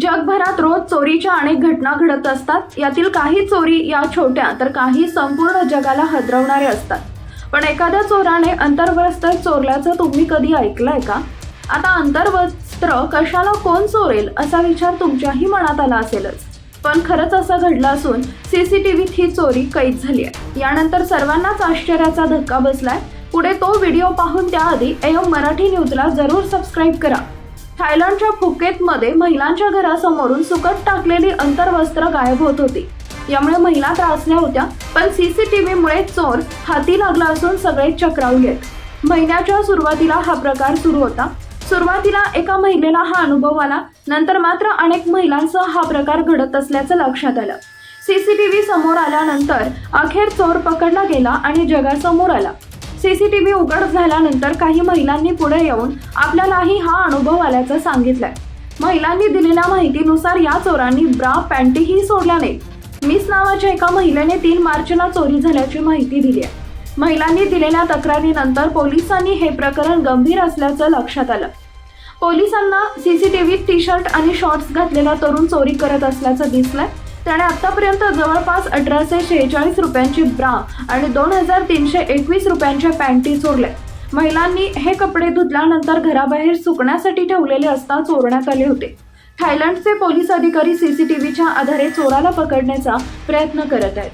जगभरात रोज चोरीच्या अनेक घटना घडत असतात. यातील काही चोरी या छोट्या तर काही संपूर्ण जगाला हदरवणारे असतात. पण एखाद्या चोराने अंतर्वस्त्र चोरल्याचं तुम्ही कधी ऐकलंय का? आता अंतर्वस्त्र कशाला कोण चोरेल असा विचार तुमच्याही मनात आला असेलच. पण खरंच असं घडलं असून सीसीटीव्हीत ही चोरी कैद झाली आहे. यानंतर सर्वांनाच आश्चर्याचा धक्का बसलाय. पुढे तो व्हिडिओ पाहून त्याआधी एम मराठी न्यूजला जरूर सबस्क्राईब करा. थायलंडच्या फुकेतमध्ये महिलांच्या घरासमोरून सुकट टाकलेली अंतर्वस्त्र गायब होत होती. यामुळे महिला त्रासल्या होत्या पण सीसीटीव्हीमुळे चोर हाती लागला असून सगळे चक्रावलेत महिन्याच्या सुरुवातीला हा प्रकार सुरू होता. सुरुवातीला एका महिलेला हा अनुभव आला नंतर मात्र अनेक महिलांसह हा प्रकार घडत असल्याचं लक्षात आलं. सीसीटीव्ही समोर आल्यानंतर अखेर चोर पकडला गेला आणि जगासमोर आला. सीसीटीव्ही उघड झाल्यानंतर काही महिलांनी पुढे येऊन आपल्यालाही हा अनुभव आल्याचं सांगितलंय. महिलांनी दिलेल्या माहितीनुसार या चोरांनी ब्रा पॅन्टीही सोडल्या मिस नावाच्या एका महिलेने तीन मार्चला चोरी झाल्याची माहिती दिली आहे. महिलांनी दिलेल्या तक्रारीनंतर पोलिसांनी हे प्रकरण गंभीर असल्याचं लक्षात आलं. पोलिसांना सीसीटीव्हीत टी शर्ट आणि शॉर्ट्स घातलेला तरुण चोरी करत असल्याचं दिसलंय. त्याने आतापर्यंत जवळपास अठराशे शेहेचाळीस रुपयांची ब्रा आणि दोन हजार तीनशे एकवीस रुपयांच्या पॅन्टी चोरल्या. महिलांनी हे कपडे धुतल्यानंतर घराबाहेर सुकण्यासाठी ठेवलेले असता चोरण्यात आले होते. थायलंडचे पोलीस अधिकारी सीसीटीव्हीच्या आधारे चोराला पकडण्याचा प्रयत्न करत आहेत.